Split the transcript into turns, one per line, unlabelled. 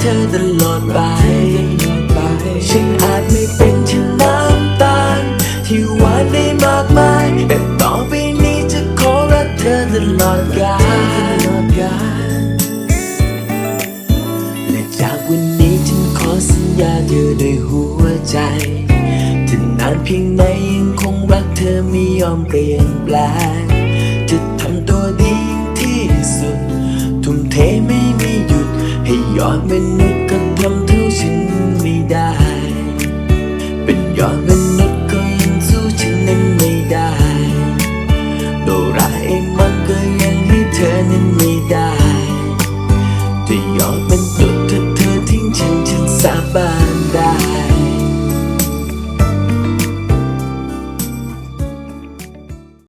เธอตลอดไป ฉันอาจไม่เป็นเช่นน้ำตาล ที่หวานได้มากมาย แต่ต่อไปนี้จะขอรักเธอตลอดกาลและจากวันนี้ฉันขอสัญญาเธอด้วยหัวใจถึงนานเพียงไหนยังคงรักเธอไม่ยอมเปลี่ยนแปลง ยอดมนุษย์ก็ทำเท่าฉันไม่ได้ เป็นยอดมนุษย์ก็ยังสู้ฉันนั้นไม่ได้โดราเองมันก็ยังให้เธอนั้นไม่ได้แต่ยอดมนุษย์ถ้าเธอทิ้งฉันฉันสาบาน